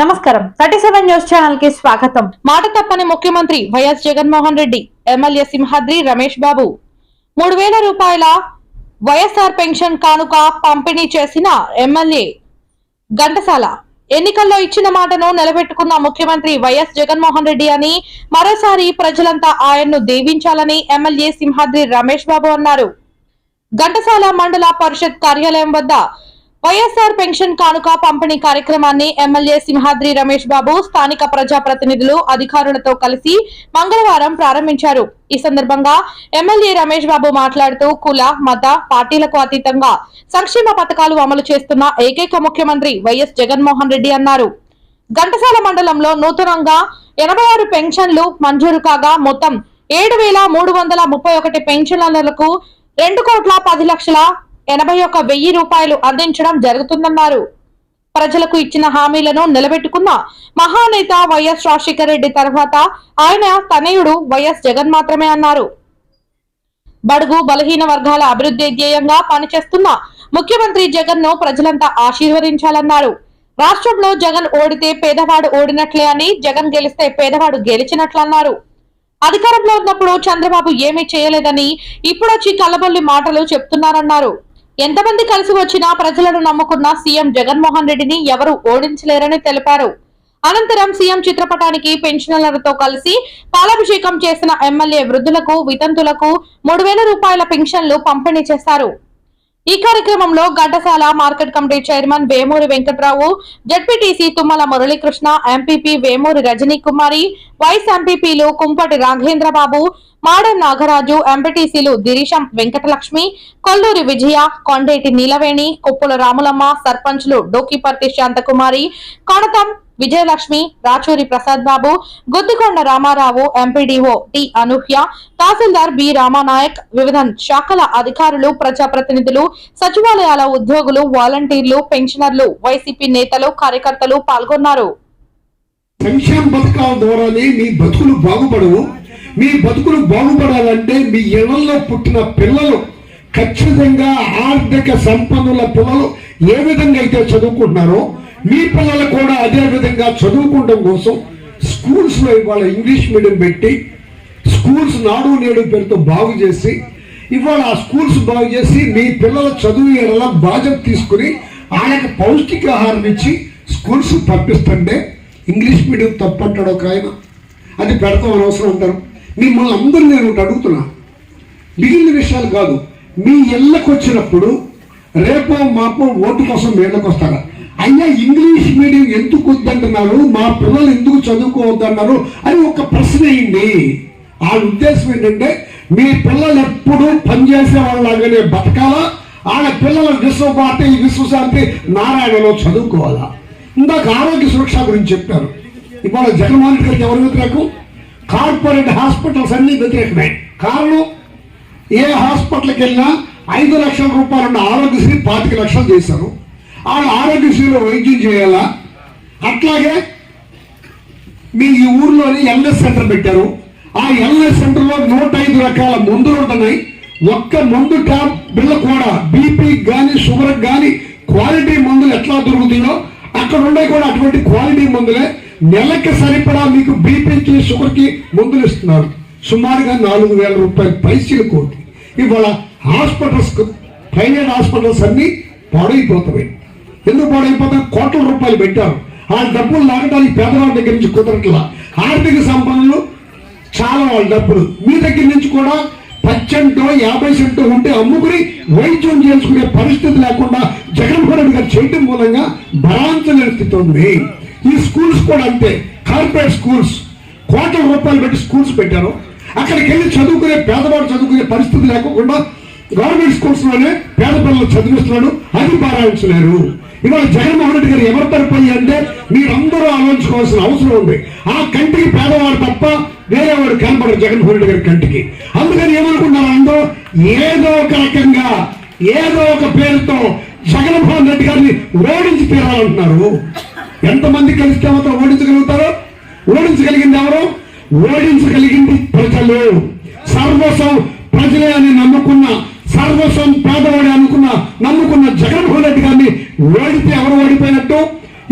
నమస్కారం. Thirty seven news ఛానల్కి స్వాగతం. మాట తప్పని ముఖ్యమంత్రి వైఎస్ జగన్మోహన్ రెడ్డి ఎమ్మెల్యే సింహాద్రి రమేష్ బాబు. మూడు వేల రూపాయల వైఎస్ఆర్ పెన్షన్ కానుక పంపిణీ చేసిన ఎమ్మెల్యే ఘంటసాల. ఎన్నికల్లో ఇచ్చిన మాటను నిలబెట్టుకున్న ముఖ్యమంత్రి వైఎస్ జగన్మోహన్ రెడ్డి అని మరోసారి ప్రజలంతా ఆయన్ను దీవించాలని ఎమ్మెల్యే సింహాద్రి రమేష్ బాబు అన్నారు. ఘంటసాల మండల పరిషత్ కార్యాలయం వద్ద వైఎస్ఆర్ పెన్షన్ కానుక పంపిణీ కార్యక్రమాన్ని ఎమ్మెల్యే సింహాద్రి రమేష్ బాబు స్థానిక ప్రజాప్రతినిధులు అధికారులతో కలిసి మంగళవారం ప్రారంభించారు. ఈ సందర్భంగా ఎమ్మెల్యే రమేష్ బాబు మాట్లాడుతూ కుల మత పార్టీలకు అతీతంగా సంక్షేమ పథకాలు అమలు చేస్తున్న ఏకైక ముఖ్యమంత్రి వైఎస్ జగన్మోహన్ రెడ్డి అన్నారు. ఘంటసాల మండలంలో నూతనంగా ఎనభై ఆరు పెన్షన్లు మంజూరు కాగా మొత్తం ఏడు వేల మూడు వందల ముప్పై ఒకటి పెన్షన్లకు రెండు కోట్ల పది లక్షల ఎనభై ఒక్క వెయ్యి రూపాయలు అందించడం జరుగుతుందన్నారు. ప్రజలకు ఇచ్చిన హామీలను నిలబెట్టుకున్న మహానేత వైఎస్ రాజశేఖర రెడ్డి తర్వాత ఆయన తనయుడు వైఎస్ జగన్ మాత్రమే అన్నారు. బడుగు బలహీన వర్గాల అభివృద్ధి ధ్యేయంగా పనిచేస్తున్న ముఖ్యమంత్రి జగన్ను ప్రజలంతా ఆశీర్వదించాలన్నారు. రాష్ట్రంలో జగన్ ఓడితే పేదవాడు ఓడినట్లే అని జగన్ గెలిస్తే పేదవాడు గెలిచినట్లన్నారు. అధికారంలో ఉన్నప్పుడు చంద్రబాబు ఏమీ చేయలేదని ఇప్పుడొచ్చి కలబొల్లి మాటలు చెప్తున్నారన్నారు. ఎంతమంది కలిసి వచ్చినా ప్రజలను నమ్ముకున్న సీఎం జగన్మోహన్ రెడ్డిని ఎవరు ఓడించలేరని తెలిపారు. అనంతరం సీఎం చిత్రపటానికి పెన్షనర్లతో కలిసి పాలాభిషేకం చేసిన ఎమ్మెల్యే వృద్ధులకు వితంతులకు మూడు వేల రూపాయల పెన్షన్లు పంపిణీ చేశారు. ఈ కార్యక్రమంలో Ghantasala market committee chairman Vemuri Venkatrao ZPTC Tummala Muralikrishna MPP Vemuri Rajani Kumari vice ఎంపీపీలు కుంపటి రాఘేంద్రబాబు మాడన్ నాగరాజు ఎంపీటీసీలు దిరీశం వెంకటలక్ష్మి కొల్లూరి విజయ కొండేటి నీలవేణి కొప్పుల రాములమ్మ సర్పంచ్లు డోకిపర్తి శాంతకుమారి కొనతం విజయలక్ష్మి రాచూరి ప్రసాద్ బాబు గుద్దికొండ రామారావు ఎంపీడీఓ టి అనూహ్య తహసీల్దార్ బి రామానాయక్ వివిధ శాఖల అధికారులు ప్రజాప్రతినిధులు సచివాలయాల ఉద్యోగులు వాలంటీర్లు పెన్షనర్లు వైసీపీ నేతలు కార్యకర్తలు పాల్గొన్నారు. పెన్షన్ పథకాల ద్వారానే మీ బతుకులు బాగుపడవు. మీ బతుకులు బాగుపడాలంటే మీ ఇళ్ళలో పుట్టిన పిల్లలు ఖచ్చితంగా ఆర్థిక సంపన్నుల పిల్లలు ఏ విధంగా అయితే చదువుకుంటున్నారో మీ పిల్లలు కూడా అదే విధంగా చదువుకోవడం కోసం స్కూల్స్లో ఇవాళ ఇంగ్లీష్ మీడియం పెట్టి స్కూల్స్ నాడు నేడు పేరుతో బాగు చేసి ఇవాళ ఆ స్కూల్స్ బాగు చేసి మీ పిల్లల చదువు ఎలా బాధ్యత తీసుకుని ఆయనకు పౌష్టికాహారం ఇచ్చి స్కూల్స్ పంపిస్తుంటే ఇంగ్లీష్ మీడియం తప్పంటాడు ఒక ఆయన. అది పెడతాం అవసరం అంటారు. మిమ్మల్ని అందరూ నేను ఒకటి అడుగుతున్నా. మిగిలిన విషయాలు కాదు. మీ ఇళ్ళకు వచ్చినప్పుడు రేపో మాపో ఓటు కోసం మీళ్ళకి వస్తారా అయ్యా ఇంగ్లీష్ మీడియం ఎందుకు వద్దంటున్నారు? మా పిల్లలు ఎందుకు చదువుకోవద్దన్నారు? అని ఒక ప్రశ్న అయింది. ఆ ఉద్దేశం ఏంటంటే మీ పిల్లలు ఎప్పుడు పనిచేసే వాళ్ళలాగానే బతకాలా? వాళ్ళ పిల్లల విశ్వభారతి విశ్వశాంతి నారాయణలో చదువుకోవాలా? ఇందాక ఆరోగ్య సురక్ష గురించి చెప్పారు. ఇవాళ జగన్మోహన్ రెడ్డి గారికి ఎవరు వ్యతిరేకం? కార్పొరేట్ హాస్పిటల్స్ అన్ని వ్యతిరేకమే. కారణం ఏ హాస్పిటల్కి వెళ్ళినా ఐదు లక్షల రూపాయలున్న ఆరోగ్యశ్రీ పాతిక లక్షలు చేశారు. ఆ ఆరోగ్యశ్రీలో వైద్యం చేయాలా? అట్లాగే మీ ఈ ఊర్లోని ఎల్ఎస్ సెంటర్ పెట్టారు. ఆ ఎల్ఎస్ సెంటర్లో నూట ఐదు రకాల మందులు ఉంటున్నాయి. ఒక్క మందు ట్యాబ్ బిల్ల కూడా బీపీ కానీ షుగర్ కానీ క్వాలిటీ మందులు ఎట్లా దొరుకుతాయో అక్కడ ఉండే కూడా అటువంటి క్వాలిటీ మందులే నెలకి సరిపడా మీకు బీపీకి షుగర్కి మందులు ఇస్తున్నారు. సుమారుగా నాలుగు వేల రూపాయలు పైసలు కోటి. ఇవాళ హాస్పిటల్స్ ప్రైవేట్ హాస్పిటల్స్ అన్నీ పాడైపోతాయి ఎందుకు పాడైపోతాం? కోట్ల రూపాయలు పెట్టారు. ఆ డబ్బులు లాగడానికి పేదవాళ్ళ దగ్గర నుంచి కుదరట్లా. ఆర్థిక సంపదలు చాలా వాళ్ళ డబ్బులు. మీ దగ్గర నుంచి కూడా పచ్చంటో యాభై సెంటో ఉంటే అమ్ముకుని వైద్యం చేసుకునే పరిస్థితి లేకుండా జగన్మోహన్ రెడ్డి గారు చేయటం మూలంగా భరాంచలేని స్థితి ఉంది. ఈ స్కూల్స్ కూడా అంతే. Corporate schools. కోట్ల రూపాయలు పెట్టి స్కూల్స్ పెట్టారు. అక్కడికి వెళ్ళి చదువుకునే పేదవాడు చదువుకునే పరిస్థితి లేకుండా గవర్నమెంట్ స్కూల్స్లోనే పేద పిల్లలు చదివిస్తున్నాడు. అది పారాయించలేరు ఇవాళ జగన్మోహన్ రెడ్డి గారు ఎవరి తరపు అంటే మీరందరూ ఆలోచించుకోవాల్సిన అవసరం ఉంది. ఆ కంటికి పేదవాడు తప్ప వేరే వాడు కనపడరు జగన్మోహన్ రెడ్డి గారి కంటికి. అందుకని ఏమనుకున్నారు అందరూ? ఏదో ఒక రకంగా ఏదో ఒక పేరుతో జగన్మోహన్ రెడ్డి గారిని ఓడించి తీరాలంటున్నారు. ఎంతమంది కలిస్తే మాత్రం ఓడించగలుగుతారు? ఓడించగలిగింది ఎవరు? ఓడించగలిగింది ప్రజలు. సర్వస్వం ప్రజలే అని నమ్ముకున్న సర్వస్వం పేదవాడి అనుకున్న నమ్ముకున్న జగన్మోహన్ రెడ్డి గారిని ఓడితే ఎవరు ఓడిపోయినట్టు?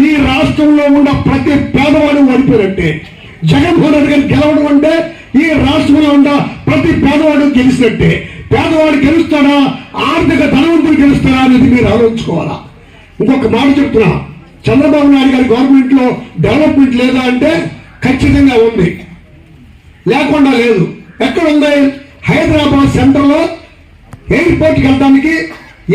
ఈ రాష్ట్రంలో ఉన్న ప్రతి పేదవాడు ఓడిపోయినట్టే. జగన్మోహన్ రెడ్డి గారు గెలవడం అంటే ఈ రాష్ట్రంలో ఉన్న ప్రతి పేదవాడు గెలిచినట్టే. పేదవాడు గెలుస్తాడా? ఆర్థిక ధనవంతులు గెలుస్తాడా అనేది మీరు ఆలోచించుకోవాలా? ఇంకొక మాట చెప్తున్నా. చంద్రబాబు నాయుడు గారి గవర్నమెంట్లో డెవలప్మెంట్ లేదా అంటే ఖచ్చితంగా ఉంది. లేకుండా లేదు. ఎక్కడ ఉంది హైదరాబాద్ సెంటర్లో ఎయిర్పోర్ట్కి వెళ్ళడానికి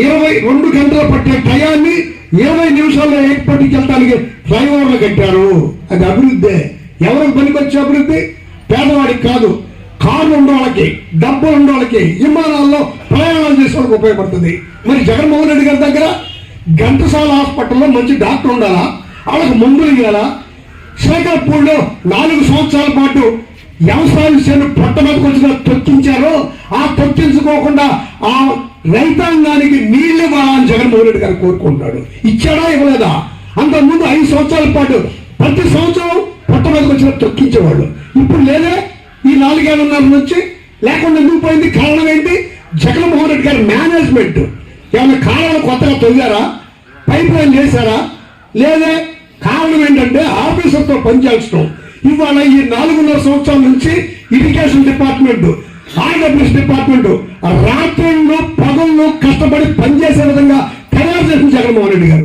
ఇరవై రెండు గంటలు పట్టే టయాన్ని ఇరవై నిమిషాల్లో ఎయిర్పోర్ట్కి వెళ్తానికి ఫ్లైఓవర్లు కట్టారు. అది అభివృద్ధి. ఎవరికి పనికొచ్చే అభివృద్ధి? పేదవాడికి కాదు. కార్లు ఉన్న వాళ్ళకి డబ్బులు ఉన్న వాళ్ళకి విమానాల్లో ప్రయాణాలు చేసే వాళ్ళకి ఉపయోగపడుతుంది. మరి జగన్మోహన్ రెడ్డి గారి దగ్గర ఘంటసాల హాస్పిటల్లో మంచి డాక్టర్ ఉండాలా? వాళ్ళకి మందులు ఇవ్వాలా శేఖర్పూర్లో నాలుగు సంవత్సరాల పాటు వ్యవసాయ విషయాన్ని పొట్ట వచ్చిన తొక్కించారో ఆ తొక్కించుకోకుండా ఆ రైతాంగానికి నీళ్ళు ఇవ్వాలని జగన్మోహన్ రెడ్డి గారు కోరుకుంటాడు ఇచ్చాడా ఇవ్వలేదా? అంతకుముందు ఐదు సంవత్సరాల పాటు ప్రతి సంవత్సరం పొట్ట తొక్కించేవాళ్ళు. ఇప్పుడు లేదే? ఈ నాలుగేళ్ళన్నర నుంచి లేకుండా ఎందుకు పోయింది? కారణం ఏంటి? జగన్మోహన్ రెడ్డి గారి మేనేజ్మెంట్. ఏమైనా కారణం కొత్తగా తొలిగారా? పైప్ లైన్ చేశారా? లేదే? కారణం ఏంటంటే ఆఫీసర్తో పనిచేస్తున్నాం ఇవాళ ఈ నాలుగున్నర సంవత్సరాల నుంచి ఇరిగేషన్ డిపార్ట్మెంట్ ఆర్డబ్ల్యూఎస్ డిపార్ట్మెంట్ రాత్రులు పగళ్ళు కష్టపడి పనిచేసే విధంగా తయారు చేసిన జగన్మోహన్ రెడ్డి గారు.